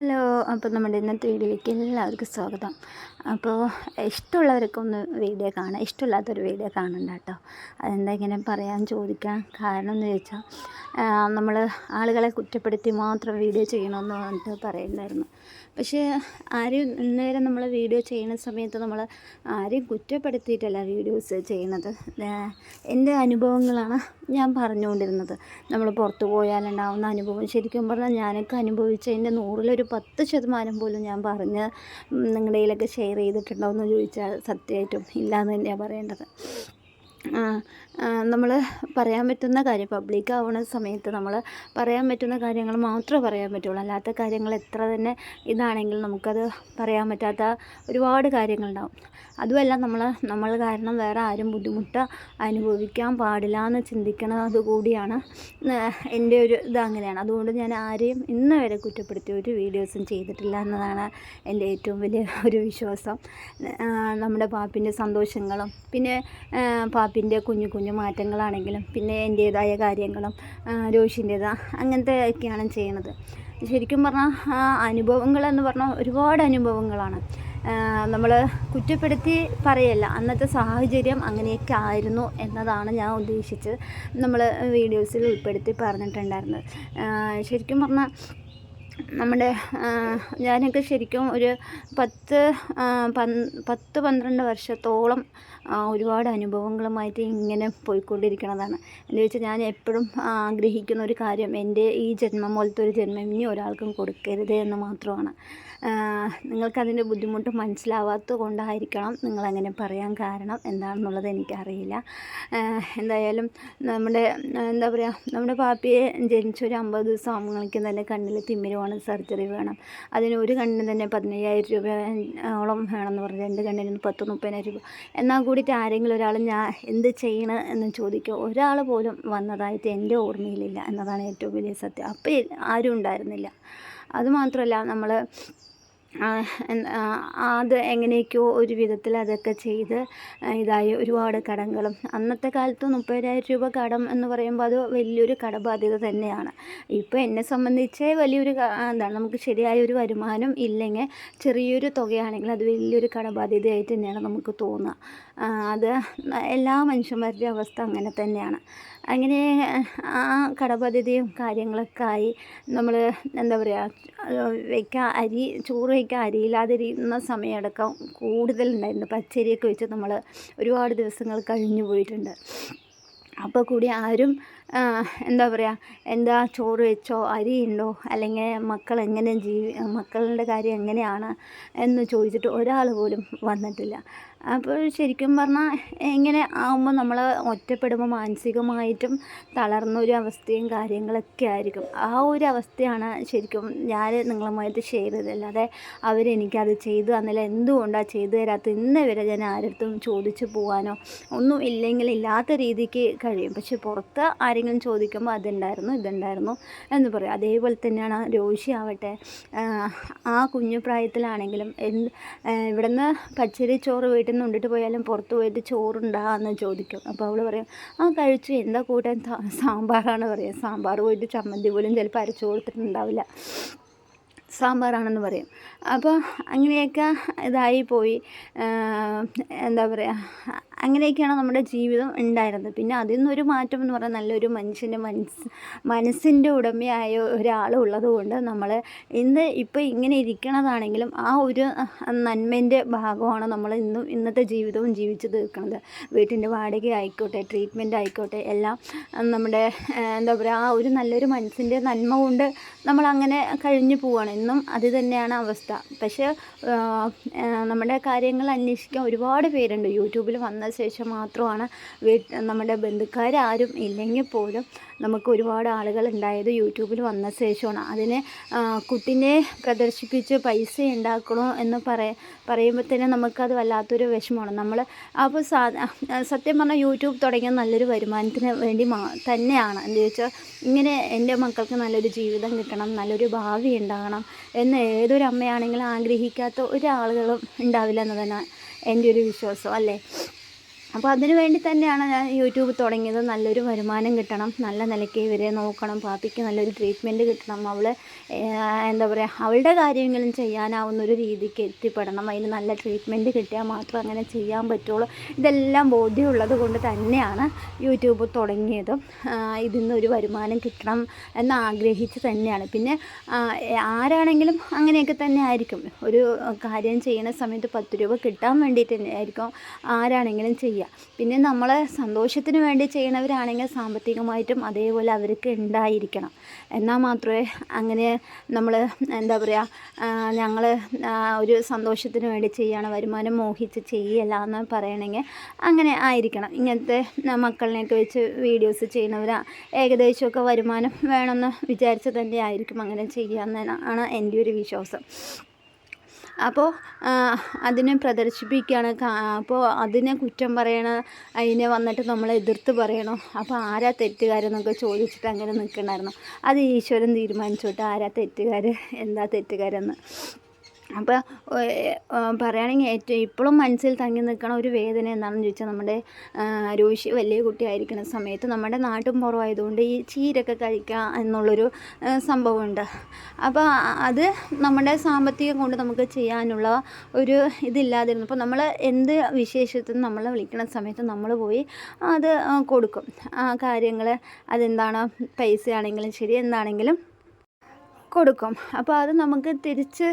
Hello അപ്പോൾ നമ്മുടെ ഇന്നത്തെ വീഡിയോയിലേക്ക് എല്ലാവർക്കും സ്വാഗതം. അപ്പോൾ ഇഷ്ടമുള്ളവരൊക്കെ ഒന്ന് വീഡിയോ കാണാം ഇഷ്ടമില്ലാത്തൊരു വീഡിയോ കാണണ്ട കേട്ടോ. അതെന്താ ഇങ്ങനെ പറയാൻ ചോദിക്കാൻ കാരണം എന്ന് ചോദിച്ചാൽ നമ്മൾ ആളുകളെ കുറ്റപ്പെടുത്തി മാത്രം വീഡിയോ ചെയ്യണമെന്ന് പറഞ്ഞിട്ട് പറയുന്നുണ്ടായിരുന്നു പക്ഷേ ആരും ഇന്നേരം നമ്മൾ വീഡിയോ ചെയ്യുന്ന സമയത്ത് നമ്മൾ ആരെയും കുറ്റപ്പെടുത്തിയിട്ടല്ല വീഡിയോസ് ചെയ്യുന്നത്. എന്റെ അനുഭവങ്ങളാണ് ഞാൻ പറഞ്ഞുകൊണ്ടിരുന്നത്. നമ്മൾ പുറത്ത് പോയാലുണ്ടാവുന്ന അനുഭവം. ശരിക്കും പറഞ്ഞാൽ ഞാനൊക്കെ അനുഭവിച്ചതിന്റെ നൂറിലൊരു പത്ത് ശതമാനം പോലും ഞാൻ പറഞ്ഞ് നിങ്ങളുടെ ഷെയർ ചെയ്തിട്ടുണ്ടോ എന്ന് ചോദിച്ചാൽ സത്യമായിട്ടും ഇല്ല എന്ന് തന്നെയാണ് പറയേണ്ടത് നമ്മൾ പറയാൻ പറ്റുന്ന കാര്യം പബ്ലിക് ആവുന്ന സമയത്ത് നമ്മൾ പറയാൻ പറ്റുന്ന കാര്യങ്ങൾ മാത്രമേ പറയാൻ പറ്റുള്ളൂ. അല്ലാത്ത കാര്യങ്ങൾ എത്ര തന്നെ ഇതാണെങ്കിലും നമുക്കത് പറയാൻ പറ്റാത്ത ഒരുപാട് കാര്യങ്ങളുണ്ടാവും. അതുമല്ല നമ്മൾ നമ്മൾ കാരണം വേറെ ആരും ബുദ്ധിമുട്ട് അനുഭവിക്കാൻ പാടില്ല എന്ന് ചിന്തിക്കുന്നത് കൂടിയാണ്. എന്റെ ഒരു ഇത് അങ്ങനെയാണ്. അതുകൊണ്ട് ഞാൻ ആരെയും ഇന്ന് വരെ കുറ്റപ്പെടുത്തി ഒരു വീഡിയോസും ചെയ്തിട്ടില്ല എന്നതാണ് എന്റെ ഏറ്റവും വലിയ ഒരു വിശ്വാസം. നമ്മുടെ പാപ്പിന്റെ സന്തോഷങ്ങളും പിന്നെ പാപ്പിന്റെ കുഞ്ഞു കുഞ്ഞു മാറ്റങ്ങളാണെങ്കിലും പിന്നെ എന്റേതായ കാര്യങ്ങളും രോഷിന്റേതാ അങ്ങനത്തെ ഒക്കെയാണ് ചെയ്യണത് ശരിക്കും പറഞ്ഞാൽ അനുഭവങ്ങൾ എന്ന് പറഞ്ഞാൽ ഒരുപാട് അനുഭവങ്ങളാണ്. നമ്മൾ കുറ്റപ്പെടുത്തി പറയല്ല അന്നത്തെ സാഹചര്യം അങ്ങനെയൊക്കെ ആയിരുന്നു എന്നതാണ് ഞാൻ ഉദ്ദേശിച്ച് നമ്മൾ വീഡിയോസിൽ ഉൾപ്പെടുത്തി പറഞ്ഞിട്ടുണ്ടായിരുന്നത്. ശരിക്കും പറഞ്ഞാൽ നമ്മുടെ ഞാനൊക്കെ ശരിക്കും ഒരു പത്ത് പത്ത് പന്ത്രണ്ട് വർഷത്തോളം ഒരുപാട് അനുഭവങ്ങളുമായിട്ട് ഇങ്ങനെ പോയിക്കൊണ്ടിരിക്കുന്നതാണ് എന്ന് വെച്ചാൽ ഞാൻ എപ്പോഴും ആഗ്രഹിക്കുന്ന ഒരു കാര്യം എന്റെ ഈ ജന്മം പോലത്തെ ഒരു ജന്മം ഇനി ഒരാൾക്കും കൊടുക്കരുത് എന്ന് മാത്രമാണ്. നിങ്ങൾക്കതിന്റെ ബുദ്ധിമുട്ട് മനസ്സിലാവാത്തത് കൊണ്ടായിരിക്കണം നിങ്ങളങ്ങനെ പറയാൻ കാരണം എന്താണെന്നുള്ളത് എനിക്കറിയില്ല. എന്തായാലും നമ്മുടെ എന്താ പറയുക നമ്മുടെ പാപ്പിയെ ജനിച്ചൊരു അമ്പത് ദിവസം ആകുമ്പോഴേക്കും തന്നെ കണ്ണിൽ തിമ്മിര് വേണം സർജറി വേണം. അതിന് ഒരു കണ്ണിന് തന്നെ പതിനയ്യായിരം രൂപ ഓളം വേണമെന്ന് പറഞ്ഞു. രണ്ട് കണ്ണിന് പത്ത് മുപ്പതിനായിരം രൂപ. എന്നാൽ കൂടിയിട്ട് ആരെങ്കിലും ഒരാൾ ഞാൻ എന്ത് ചെയ്യണം എന്ന് ചോദിക്കുക ഒരാൾ പോലും വന്നതായിട്ട് എന്റെ ഓർമ്മയിലില്ല എന്നതാണ് ഏറ്റവും വലിയ സത്യം. അപ്പോൾ ആരും ഉണ്ടായിരുന്നില്ല. അതുമാത്രമല്ല നമ്മൾ അത് എങ്ങനെയൊക്കെയോ ഒരു വിധത്തിൽ അതൊക്കെ ചെയ്ത് ഇതായി ഒരുപാട് കടങ്ങളും. അന്നത്തെ കാലത്ത് മുപ്പതിനായിരം രൂപ കടം എന്ന് പറയുമ്പോൾ അത് വലിയൊരു കടബാധ്യത തന്നെയാണ്. ഇപ്പോൾ എന്നെ സംബന്ധിച്ച് വലിയൊരു എന്താണ് നമുക്ക് ശരിയായ ഒരു വരുമാനം ഇല്ലെങ്കിൽ ചെറിയൊരു തുകയാണെങ്കിൽ അത് വലിയൊരു കടബാധ്യതയായിട്ട് തന്നെയാണ് നമുക്ക് തോന്നുക. അത് എല്ലാ മനുഷ്യന്മാരുടെ അവസ്ഥ അങ്ങനെ തന്നെയാണ്. അങ്ങനെ ആ കടബാധ്യതയും കാര്യങ്ങളൊക്കെ ആയി. നമ്മൾ എന്താ പറയുക വയ്ക്കാൻ അരി ചോറ് വയ്ക്കാൻ അരിയില്ലാതിരിക്കുന്ന സമയമടക്കം കൂടുതലുണ്ടായിരുന്നു. പച്ചരിയൊക്കെ വെച്ച് നമ്മൾ ഒരുപാട് ദിവസങ്ങൾ കഴിഞ്ഞു പോയിട്ടുണ്ട്. അപ്പോൾ കൂടി ആരും എന്താ പറയുക എന്താ ചോറ് വെച്ചോ അരിയുണ്ടോ അല്ലെങ്കിൽ മക്കൾ എങ്ങനെ ജീവി മക്കളുടെ കാര്യം എങ്ങനെയാണ് എന്ന് ചോദിച്ചിട്ട് ഒരാൾ പോലും വന്നിട്ടില്ല. അപ്പോൾ ശരിക്കും പറഞ്ഞാൽ ഇങ്ങനെ ആകുമ്പോൾ നമ്മൾ ഒറ്റപ്പെടുമ്പോൾ മാനസികമായിട്ടും തളർന്നൊരു അവസ്ഥയും കാര്യങ്ങളൊക്കെ ആയിരിക്കും. ആ ഒരു അവസ്ഥയാണ് ശരിക്കും ഞാൻ നിങ്ങളുമായിട്ട് ഷെയർ ചെയ്തത് അല്ലാതെ അവരെനിക്കത് ചെയ്തു തന്നില്ല. എന്തുകൊണ്ടാണ് ചെയ്തു തരാത്ത ഇന്ന് വരെ ഞാൻ ആരടുത്തും ചോദിച്ചു പോകാനോ ഒന്നും ഇല്ലെങ്കിൽ ഇല്ലാത്ത രീതിക്ക് കഴിയും. പക്ഷെ പുറത്ത് ആരെങ്കിലും ചോദിക്കുമ്പോൾ അതുണ്ടായിരുന്നു ഇതുണ്ടായിരുന്നു എന്ന് പറയും. അതേപോലെ തന്നെയാണ് രോഷി ആവട്ടെ ആ കുഞ്ഞു പ്രായത്തിലാണെങ്കിലും എന്ത് ഇവിടുന്ന് പച്ചരി ചോറ് വീട്ടിൽ നിന്ന് കൊണ്ടിട്ട് പോയാലും പുറത്ത് പോയിട്ട് ചോറുണ്ടാന്ന് ചോദിക്കും. അപ്പോൾ അവൾ പറയും ആ കഴിച്ചു. എന്താ കൂട്ടാൻ? സാമ്പാറാണ് പറയുക സാമ്പാർ പോയിട്ട് ചമ്മന്തി പോലും ചിലപ്പോൾ അരച്ചു കൊടുത്തിട്ടുണ്ടാവില്ല. സാമ്പാറാണെന്ന് പറയും. അപ്പോൾ അങ്ങനെയൊക്കെ ഇതായി പോയി. എന്താ പറയുക അങ്ങനെയൊക്കെയാണ് നമ്മുടെ ജീവിതം ഉണ്ടായിരുന്നത്. പിന്നെ അതിൽ നിന്നൊരു മാറ്റം എന്ന് പറഞ്ഞാൽ നല്ലൊരു മനുഷ്യന്റെ മനസ്സ് മനസ്സിന്റെ ഉടമയായ ഒരാൾ ഉള്ളതുകൊണ്ട് നമ്മൾ ഇന്ന് ഇപ്പോൾ ഇങ്ങനെ ഇരിക്കണതാണെങ്കിലും ആ ഒരു നന്മേന്റെ ഭാഗമാണ് നമ്മൾ ഇന്നും ഇന്നത്തെ ജീവിതവും ജീവിച്ചു തീർക്കുന്നത്. വീട്ടിന്റെ വാടക ആയിക്കോട്ടെ ട്രീറ്റ്മെന്റ് ആയിക്കോട്ടെ എല്ലാം നമ്മുടെ എന്താ പറയുക ആ ഒരു നല്ലൊരു മനസ്സിന്റെ നന്മ കൊണ്ട് നമ്മൾ അങ്ങനെ കഴിഞ്ഞു പോവുകയാണ് ഇന്നും അത് തന്നെയാണ് അവസ്ഥ. പക്ഷേ നമ്മുടെ കാര്യങ്ങൾ അന്വേഷിക്കാൻ ഒരുപാട് പേരുണ്ട്. യൂട്യൂബിൽ വന്ന ശേഷം മാത്രമാണ് നമ്മുടെ ബന്ധുക്കാരും ഇല്ലെങ്കിൽ പോലും നമുക്ക് ഒരുപാട് ആളുകൾ ഉണ്ടായത് യൂട്യൂബിൽ വന്ന ശേഷമാണ്. അതിനെ കുട്ടിനെ പ്രദർശിപ്പിച്ച് പൈസ ഉണ്ടാക്കണോ എന്ന് പറയ പറയുമ്പോൾ തന്നെ നമുക്കത് വല്ലാത്തൊരു വിഷമമാണ്. നമ്മൾ അപ്പോൾ സത്യം പറഞ്ഞാൽ യൂട്യൂബ് തുടങ്ങിയ നല്ലൊരു വരുമാനത്തിന് വേണ്ടി തന്നെയാണ്. എന്ന് ചോദിച്ചാൽ ഇങ്ങനെ എന്റെ മക്കൾക്ക് നല്ലൊരു ജീവിതം കിട്ടണം നല്ലൊരു ഭാവി ഉണ്ടാകണം എന്ന് ഏതൊരു അമ്മയാണെങ്കിലും ആഗ്രഹിക്കാത്ത ഒരാളുകളും ഉണ്ടാവില്ല എന്ന് തന്നെ എന്റെ ഒരു വിശ്വാസം അല്ലേ? അപ്പോൾ അതിനു വേണ്ടി തന്നെയാണ് ഞാൻ യൂട്യൂബ് തുടങ്ങിയത്. നല്ലൊരു വരുമാനം കിട്ടണം നല്ല നിലയ്ക്ക് ഇവരെ നോക്കണം പാപ്പിക്ക് നല്ലൊരു ട്രീറ്റ്മെന്റ് കിട്ടണം അവൾ എന്താ പറയുക അവളുടെ കാര്യങ്ങളും ചെയ്യാനാവുന്ന ഒരു രീതിക്ക് എത്തിപ്പെടണം. അതിന് നല്ല ട്രീറ്റ്മെന്റ് കിട്ടിയാൽ മാത്രം അങ്ങനെ ചെയ്യാൻ പറ്റുള്ളൂ. ഇതെല്ലാം ബോധ്യമുള്ളത് കൊണ്ട് തന്നെയാണ് യൂട്യൂബ് തുടങ്ങിയത്. ഇതിൽ നിന്നൊരു വരുമാനം കിട്ടണം എന്ന് ആഗ്രഹിച്ച് തന്നെയാണ്. പിന്നെ ആരാണെങ്കിലും അങ്ങനെയൊക്കെ തന്നെ ആയിരിക്കും. ഒരു കാര്യം ചെയ്യുന്ന സമയത്ത് പത്ത് രൂപ കിട്ടാൻ വേണ്ടിയിട്ട് തന്നെ ആയിരിക്കും ആരാണെങ്കിലും ചെയ്യുക പിന്നെ നമ്മൾ സന്തോഷത്തിന് വേണ്ടി ചെയ്യണവരാണെങ്കിൽ സാമ്പത്തികമായിട്ടും അതേപോലെ അവർക്ക് ഉണ്ടായിരിക്കണം. എന്നാൽ മാത്രമേ അങ്ങനെ നമ്മൾ എന്താ പറയുക ഞങ്ങൾ ഒരു സന്തോഷത്തിന് വേണ്ടി ചെയ്യണം വരുമാനം മോഹിച്ച് ചെയ്യല്ല എന്ന് പറയണമെങ്കിൽ അങ്ങനെ ആയിരിക്കണം. ഇങ്ങനത്തെ മക്കളിനെയൊക്കെ വെച്ച് വീഡിയോസ് ചെയ്യുന്നവരാ ഏകദേശമൊക്കെ വരുമാനം വേണമെന്ന് വിചാരിച്ച് തന്നെ ആയിരിക്കും അങ്ങനെ ചെയ്യാമെന്നാണ് എന്റെ ഒരു വിശ്വാസം. അപ്പോൾ അതിനെ പ്രദർശിപ്പിക്കുകയാണ് അപ്പോൾ അതിനെ കുറ്റം പറയണ അതിനെ വന്നിട്ട് നമ്മൾ എതിർത്ത് പറയണോ? അപ്പോൾ ആരാ തെറ്റുകാരെന്നൊക്കെ ചോദിച്ചിട്ട് അങ്ങനെ നിൽക്കണമായിരുന്നു അത് ഈശ്വരൻ തീരുമാനിച്ചോട്ടെ. ആരാ തെറ്റുകാർ എന്താ തെറ്റുകാരെന്ന്. അപ്പോൾ പറയുകയാണെങ്കിൽ ഏറ്റവും ഇപ്പോഴും മനസ്സിൽ തങ്ങി നിൽക്കണ ഒരു വേദന എന്താണെന്ന് ചോദിച്ചാൽ നമ്മുടെ രോഷി വലിയ കുട്ടിയായിരിക്കുന്ന സമയത്ത് നമ്മുടെ നാട്ടും പുറമായതുകൊണ്ട് ഈ ചീരൊക്കെ കഴിക്കുക എന്നുള്ളൊരു സംഭവമുണ്ട്. അപ്പോൾ അത് നമ്മുടെ സാമ്പത്തികം കൊണ്ട് നമുക്ക് ചെയ്യാനുള്ള ഒരു ഇതില്ലാതിരുന്നു. അപ്പോൾ നമ്മൾ എന്ത് വിശേഷത്തിനും നമ്മളെ വിളിക്കുന്ന സമയത്ത് നമ്മൾ പോയി അത് കൊടുക്കും. ആ കാര്യങ്ങൾ അതെന്താണ്? പൈസ ആണെങ്കിലും ശരി എന്താണെങ്കിലും കൊടുക്കും. അപ്പോൾ അത് നമുക്ക് തിരിച്ച്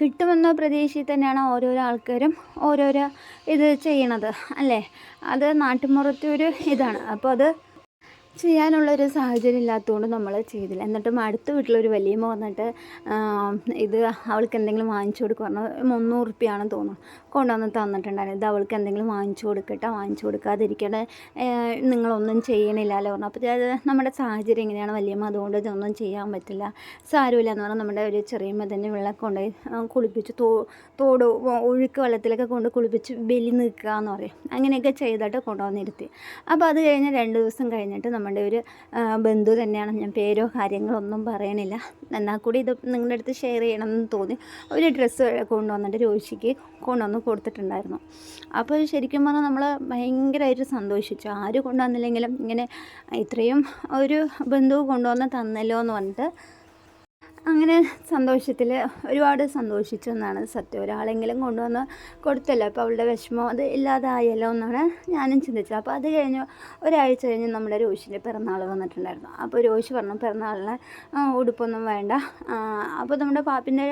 കിട്ടുമെന്ന പ്രതീക്ഷയിൽ തന്നെയാണ് ഓരോരോ ആൾക്കാരും ഓരോരോ ഇത് ചെയ്യണത്. അല്ലേ? അത് നാട്ടുമ്പുറത്തെ ഒരു ഇതാണ്. അപ്പോൾ അത് ചെയ്യാനുള്ളൊരു സാഹചര്യം ഇല്ലാത്തതുകൊണ്ട് നമ്മൾ ചെയ്തില്ല. എന്നിട്ടും അടുത്ത വീട്ടിലൊരു വലിയമ്മ വന്നിട്ട് ഇത് അവൾക്ക് എന്തെങ്കിലും വാങ്ങിച്ചു കൊടുക്കുക മുന്നൂറ് റുപ്യാണെന്ന് തോന്നുന്നു. കൊണ്ടുവന്ന് തന്നിട്ടുണ്ടായിരുന്നു. ഇത് അവൾക്ക് എന്തെങ്കിലും വാങ്ങിച്ചു കൊടുക്കട്ടെ വാങ്ങിച്ചു കൊടുക്കാതിരിക്കട്ടെ നിങ്ങളൊന്നും ചെയ്യണില്ലല്ലോ പറഞ്ഞു. അപ്പോൾ അത് നമ്മുടെ സാഹചര്യം എങ്ങനെയാണ് വലിയമ്മ അതുകൊണ്ട് ഇതൊന്നും ചെയ്യാൻ പറ്റില്ല. സാരമില്ല എന്ന് പറഞ്ഞാൽ നമ്മുടെ ഒരു ചെറിയമ്മ തന്നെ വെള്ളം കൊണ്ടുപോയി കുളിപ്പിച്ച് തോ തോട് ഒഴുക്ക് വെള്ളത്തിലൊക്കെ കൊണ്ട് കുളിപ്പിച്ച് ബലി നിൽക്കുക എന്ന് പറയും. അങ്ങനെയൊക്കെ ചെയ്തിട്ട് കൊണ്ടുവന്നിരുത്തി. അപ്പോൾ അത് കഴിഞ്ഞ് രണ്ട് ദിവസം കഴിഞ്ഞിട്ട് നമ്മുടെ ഒരു ബന്ധു തന്നെയാണ്. ഞാൻ പേരോ കാര്യങ്ങളൊന്നും പറയണില്ല. എന്നാൽ കൂടി ഇത് നിങ്ങളുടെ അടുത്ത് ഷെയർ ചെയ്യണമെന്ന് തോന്നി. ഒരു ഡ്രസ്സ് കൊണ്ടുവന്നിട്ട് രോഷിക്ക് കൊണ്ടുവന്ന് കൊടുത്തിട്ടുണ്ടായിരുന്നു. അപ്പോൾ ശരിക്കും പറഞ്ഞാൽ നമ്മൾ ഭയങ്കരമായിട്ട് സന്തോഷിച്ചു. ആര് കൊണ്ടുവന്നില്ലെങ്കിലും ഇങ്ങനെ ഇത്രയും ഒരു ബന്ധു കൊണ്ടുവന്ന് തന്നല്ലോ എന്ന് പറഞ്ഞിട്ട് അങ്ങനെ സന്തോഷത്തിൽ ഒരുപാട് സന്തോഷിച്ചു എന്നാണ് സത്യം. ഒരാളെങ്കിലും കൊണ്ടുവന്ന് കൊടുത്തല്ലോ. അപ്പോൾ അവളുടെ വിഷമം അത് ഇല്ലാതായല്ലോ എന്നാണ് ഞാനും ചിന്തിച്ചത്. അപ്പോൾ അത് കഴിഞ്ഞ് ഒരാഴ്ച കഴിഞ്ഞ് നമ്മുടെ രോഷിന്റെ പിറന്നാൾ വന്നിട്ടുണ്ടായിരുന്നു. അപ്പോൾ രോഷി പറഞ്ഞു പിറന്നാളിനെ ഉടുപ്പൊന്നും വേണ്ട. അപ്പോൾ നമ്മുടെ പാപ്പിന്റെ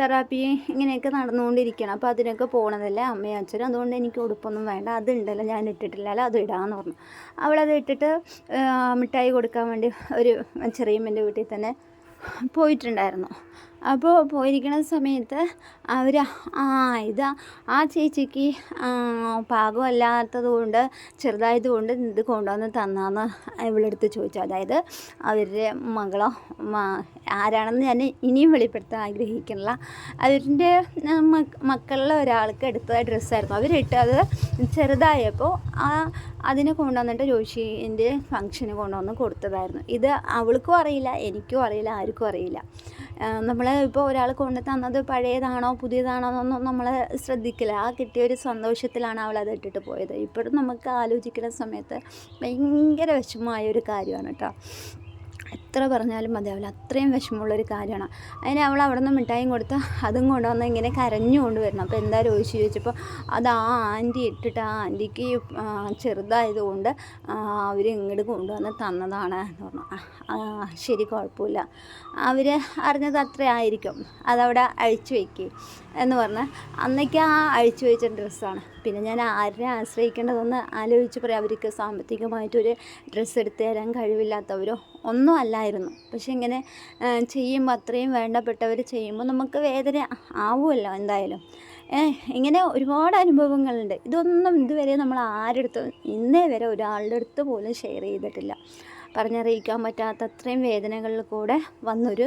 തെറാപ്പി ഇങ്ങനെയൊക്കെ നടന്നുകൊണ്ടിരിക്കണം അപ്പോൾ അതിനൊക്കെ പോകണതല്ലേ അമ്മയും അച്ഛനും. അതുകൊണ്ട് എനിക്ക് ഉടുപ്പൊന്നും വേണ്ട. അതുണ്ടല്ലോ ഞാൻ ഇട്ടിട്ടില്ലല്ലോ അത് ഇടാമെന്ന് പറഞ്ഞു. അവളത് ഇട്ടിട്ട് മിഠായി കൊടുക്കാൻ വേണ്ടി ഒരു ചെറിയമ്മന്റെ വീട്ടിൽ തന്നെ പോയിട്ടുണ്ടായിരുന്നു. അപ്പോൾ പോയിരിക്കുന്ന സമയത്ത് അവർ ആ ഇതാ ആ ചേച്ചിക്ക് പാകമല്ലാത്തത് കൊണ്ട് ചെറുതായത് കൊണ്ട് ഇത് കൊണ്ടുവന്ന് തന്നാന്ന് ഇവളെടുത്ത് ചോദിച്ചു. അതായത് അവരുടെ മകളോ ആരാണെന്ന് ഞാൻ ഇനിയും വെളിപ്പെടുത്താൻ ആഗ്രഹിക്കുന്നില്ല. അവരുടെ മക്കളിലെ ഒരാൾക്ക് എടുത്ത ഡ്രസ്സായിരുന്നു. അവരിട്ട് അത് ചെറുതായപ്പോൾ ആ അതിനെ കൊണ്ടുവന്നിട്ട് ജോഷിന്റെ ഫങ്ഷന് കൊണ്ടുവന്ന് കൊടുത്തതായിരുന്നു. ഇത് അവൾക്കും അറിയില്ല എനിക്കും അറിയില്ല ആർക്കും അറിയില്ല. നമ്മൾ ഇപ്പോൾ ഒരാൾ കൊണ്ടു തന്നത് പഴയതാണോ പുതിയതാണോ എന്നൊന്നും നമ്മൾ ശ്രദ്ധിക്കില്ല. ആ കിട്ടിയ ഒരു സന്തോഷത്തിലാണ് അവൾ അത് ഇട്ടിട്ട് പോയത്. ഇപ്പോഴും നമുക്ക് ആലോചിക്കുന്ന സമയത്ത് ഭയങ്കര വിഷമമായ ഒരു കാര്യമാണ് കേട്ടോ. എത്ര പറഞ്ഞാലും മതിയാവില്ല. അത്രയും വിഷമമുള്ളൊരു കാര്യമാണ്. അതിന് അവൾ അവിടെ നിന്ന് മിഠായും കൊടുത്ത് അതും കൊണ്ടുവന്ന് ഇങ്ങനെ കരഞ്ഞുകൊണ്ട് വരണം. അപ്പോൾ എന്താ ചോദിച്ചു ചോദിച്ചപ്പോൾ അത് ആ ആന്റി ഇട്ടിട്ട് ആ ആന്റിക്ക് ചെറുതായതുകൊണ്ട് അവർ ഇങ്ങോട്ട് കൊണ്ടുവന്ന് തന്നതാണ് എന്ന് പറഞ്ഞു. ശരി കുഴപ്പമില്ല. അവർ അറിഞ്ഞത് അത്ര ആയിരിക്കും അതവിടെ അഴിച്ചു വയ്ക്കുക എന്ന് പറഞ്ഞാൽ അന്നേക്ക് ആ അഴിച്ചു വെച്ച ഡ്രസ്സാണ്. പിന്നെ ഞാൻ ആരെ ആശ്രയിക്കേണ്ടതെന്ന് ആലോചിച്ച് പറയാം. അവർക്ക് സാമ്പത്തികമായിട്ടൊരു ഡ്രസ്സ് എടുത്തു തരാൻ കഴിവില്ലാത്തവരോ? ഒന്നും അല്ലായിരുന്നു പക്ഷെ ഇങ്ങനെ ചെയ്യുമ്പോൾ അത്രയും വേണ്ടപ്പെട്ടവർ ചെയ്യുമ്പോൾ നമുക്ക് വേദന ആവുമല്ലോ എന്തായാലും. ഇങ്ങനെ ഒരുപാട് അനുഭവങ്ങളുണ്ട്. ഇതൊന്നും ഇതുവരെ നമ്മൾ ആരെടുത്ത് ഇന്നേ വരെ ഒരാളുടെ അടുത്ത് പോലും ഷെയർ ചെയ്തിട്ടില്ല. പറഞ്ഞറിയിക്കാൻ പറ്റാത്ത അത്രയും വേദനകളിൽ കൂടെ വന്നൊരു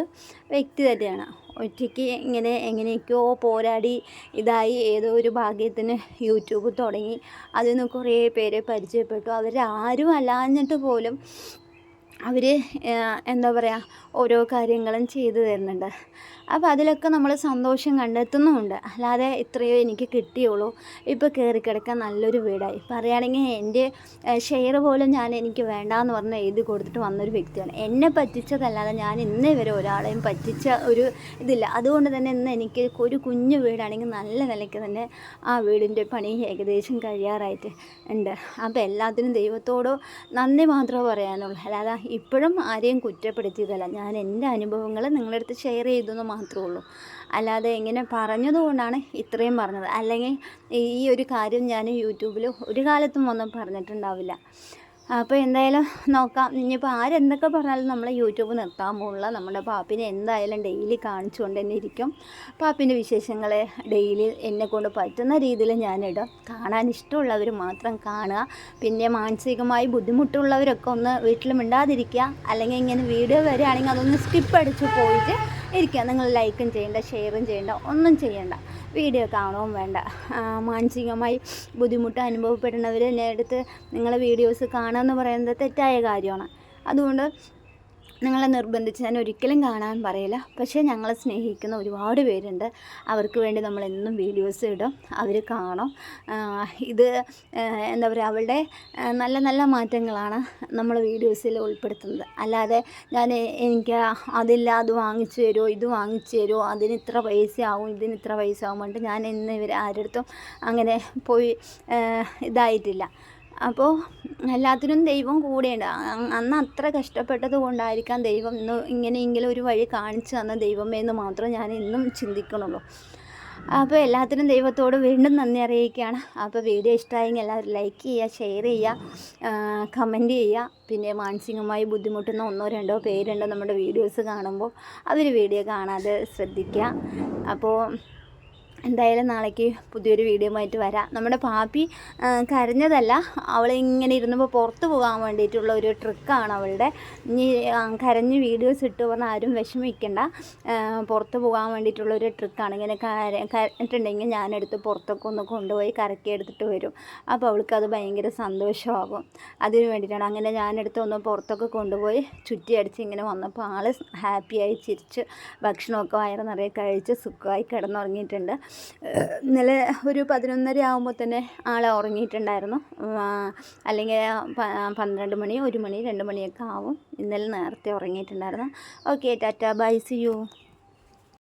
വ്യക്തി തന്നെയാണ്. ഒറ്റയ്ക്ക് ഇങ്ങനെ എങ്ങനെയൊക്കെയോ പോരാടി ഇതായി ഏതോ ഒരു ഭാഗ്യത്തിന് യൂട്യൂബ് തുടങ്ങി. അതിൽ നിന്ന് കുറേ പേരെ പരിചയപ്പെട്ടു. അവരാരും അല്ലാഞ്ഞിട്ട് പോലും അവർ എന്താ പറയുക ഓരോ കാര്യങ്ങളും ചെയ്തു തരുന്നുണ്ട്. അപ്പോൾ അതിലൊക്കെ നമ്മൾ സന്തോഷം കണ്ടെത്തുന്നുമുണ്ട്. അല്ലാതെ ഇത്രയോ എനിക്ക് കിട്ടിയുള്ളൂ. ഇപ്പോൾ കയറി കിടക്കാൻ നല്ലൊരു വീടായി. പറയുകയാണെങ്കിൽ എന്റെ ഷെയർ പോലും ഞാൻ എനിക്ക് വേണ്ടാന്ന് പറഞ്ഞ് എഴുതി കൊടുത്തിട്ട് വന്നൊരു വ്യക്തിയാണ്. എന്നെ പറ്റിച്ചതല്ലാതെ ഞാൻ ഇന്നേ വരെ ഒരാളെയും പറ്റിച്ച ഒരു ഇതില്ല. അതുകൊണ്ട് തന്നെ ഇന്ന് എനിക്ക് ഒരു കുഞ്ഞു വീടാണെങ്കിൽ നല്ല നിലയ്ക്ക് തന്നെ ആ വീടിന്റെ പണി ഏകദേശം കഴിയാറായിട്ട് ഉണ്ട്. അപ്പോൾ എല്ലാത്തിനും ദൈവത്തോടോ നന്ദി മാത്രമേ പറയാനുള്ളൂ. അല്ലാതെ ഇപ്പോഴും ആരെയും കുറ്റപ്പെടുത്തിയതല്ല. ഞാൻ എന്റെ അനുഭവങ്ങൾ നിങ്ങളുടെ അടുത്ത് ഷെയർ ചെയ്തെന്ന് മാത്രമേ ഉള്ളൂ. അല്ലാതെ ഇങ്ങനെ പറഞ്ഞതുകൊണ്ടാണ് ഇത്രയും പറഞ്ഞത്. അല്ലെങ്കിൽ ഈ ഒരു കാര്യം ഞാൻ യൂട്യൂബിൽ ഒരു കാലത്തും ഒന്നും പറഞ്ഞിട്ടുണ്ടാവില്ല. അപ്പോൾ എന്തായാലും നോക്കാം. ഇനിയിപ്പോൾ ആരെന്തൊക്കെ പറഞ്ഞാലും നമ്മൾ യൂട്യൂബ് നിർത്താൻ പോകുള്ള നമ്മുടെ പാപ്പിനെ എന്തായാലും ഡെയിലി കാണിച്ചുകൊണ്ട് തന്നെ ഇരിക്കും പാപ്പിന്റെ വിശേഷങ്ങളെ ഡെയിലി എന്നെ കൊണ്ട് പറ്റുന്ന രീതിയിൽ ഞാനിടും. കാണാൻ ഇഷ്ടമുള്ളവർ മാത്രം കാണുക. പിന്നെ മാനസികമായി ബുദ്ധിമുട്ടുള്ളവരൊക്കെ ഒന്ന് വീട്ടിൽ മിണ്ടാതിരിക്കുക. അല്ലെങ്കിൽ ഇങ്ങനെ വീഡിയോ വരികയാണെങ്കിൽ അതൊന്ന് സ്കിപ്പ് അടിച്ച് പോയിട്ട് ഇരിക്കുക. നിങ്ങൾ ലൈക്കും ചെയ്യേണ്ട ഷെയറും ചെയ്യേണ്ട ഒന്നും ചെയ്യേണ്ട. വീഡിയോ കാണുകയും വേണ്ട. മാനസികമായി ബുദ്ധിമുട്ട് അനുഭവപ്പെടുന്നവർ എന്നെ അടുത്ത് നിങ്ങളെ വീഡിയോസ് കാണുക എന്ന് പറയുന്നത് തെറ്റായ കാര്യമാണ്. അതുകൊണ്ട് നിങ്ങളെ നിർബന്ധിച്ച് ഞാൻ ഒരിക്കലും കാണാൻ പറയില്ല. പക്ഷേ ഞങ്ങളെ സ്നേഹിക്കുന്ന ഒരുപാട് പേരുണ്ട്. അവർക്ക് വേണ്ടി നമ്മൾ എന്നും വീഡിയോസ് ഇടും. അവർ കാണും. ഇത് എന്താ പറയുക അവളുടെ നല്ല നല്ല മാറ്റങ്ങളാണ് നമ്മൾ വീഡിയോസിൽ ഉൾപ്പെടുത്തുന്നത്. അല്ലാതെ ഞാൻ എനിക്ക് അതില്ല അത് വാങ്ങിച്ചു തരുമോ ഇത് വാങ്ങിച്ചു തരുമോ അതിന് ഇത്ര പൈസ ആവും ഇതിന് ഇത്ര പൈസ ആവും ഞാൻ ഇന്ന് ഇവർ ആരുടെ അടുത്തും അങ്ങനെ പോയി ഇതായിട്ടില്ല. അപ്പോൾ എല്ലാത്തിനും ദൈവം കൂടെയുണ്ട്. അന്ന് അത്ര കഷ്ടപ്പെട്ടത് കൊണ്ടായിരിക്കാം ദൈവം ഇന്ന് ഇങ്ങനെയെങ്കിലും ഒരു വഴി കാണിച്ചു തന്ന ദൈവമേ എന്ന് മാത്രം ഞാൻ ഇന്നും ചിന്തിക്കണുള്ളൂ അപ്പോൾ എല്ലാത്തിനും ദൈവത്തോട് വീണ്ടും നന്ദി അറിയിക്കുകയാണ്. അപ്പോൾ വീഡിയോ ഇഷ്ടമായെങ്കിൽ എല്ലാവരും ലൈക്ക് ചെയ്യുക ഷെയർ ചെയ്യുക കമന്റ് ചെയ്യുക. പിന്നെ മാനസികമായി ബുദ്ധിമുട്ടുന്ന ഒന്നോ രണ്ടോ പേരുണ്ടോ നമ്മുടെ വീഡിയോസ് കാണുമ്പോൾ. അവർ വീഡിയോ കാണാതെ ശ്രദ്ധിക്കുക. അപ്പോൾ എന്തായാലും നാളേക്ക് പുതിയൊരു വീഡിയോ ആയിട്ട് വരാം. നമ്മുടെ പാപ്പി കരഞ്ഞതല്ല. അവൾ ഇങ്ങനെ ഇരുന്നപ്പോൾ പുറത്ത് പോകാൻ വേണ്ടിയിട്ടുള്ള ഒരു ട്രിക്കാണ് അവളുടെ. ഇനി കരഞ്ഞ് വീഡിയോസ് ഇട്ടു പറഞ്ഞാൽ ആരും വിഷമിക്കണ്ട. പുറത്ത് പോകാൻ വേണ്ടിയിട്ടുള്ള ഒരു ട്രിക്കാണ് ഇങ്ങനെ കരഞ്ഞിട്ടുണ്ടെങ്കിൽ ഞാനെടുത്ത് പുറത്തൊക്കെ ഒന്ന് കൊണ്ടുപോയി കറക്കി എടുത്തിട്ട് വരും. അപ്പോൾ അവൾക്ക് അത് ഭയങ്കര സന്തോഷമാകും. അതിന് വേണ്ടിയിട്ടാണ് അങ്ങനെ ഞാനെടുത്ത് ഒന്ന് പുറത്തൊക്കെ കൊണ്ടുപോയി ചുറ്റി അടിച്ച് ഇങ്ങനെ വന്നപ്പോൾ ആൾ ഹാപ്പിയായി ചിരിച്ച് ഭക്ഷണമൊക്കെ വയറ് നിറയെ കഴിച്ച് സുഖമായി കിടന്നുറങ്ങിയിട്ടുണ്ട്. ഇന്നലെ ഒരു പതിനൊന്നര ആകുമ്പോൾ തന്നെ ആളെ ഉറങ്ങിയിട്ടുണ്ടായിരുന്നു. അല്ലെങ്കിൽ പന്ത്രണ്ട് മണി ഒരു മണി രണ്ട് മണിയൊക്കെ ആവും. ഇന്നലെ നേരത്തെ ഉറങ്ങിയിട്ടുണ്ടായിരുന്നു. Okay tata. Bye see you.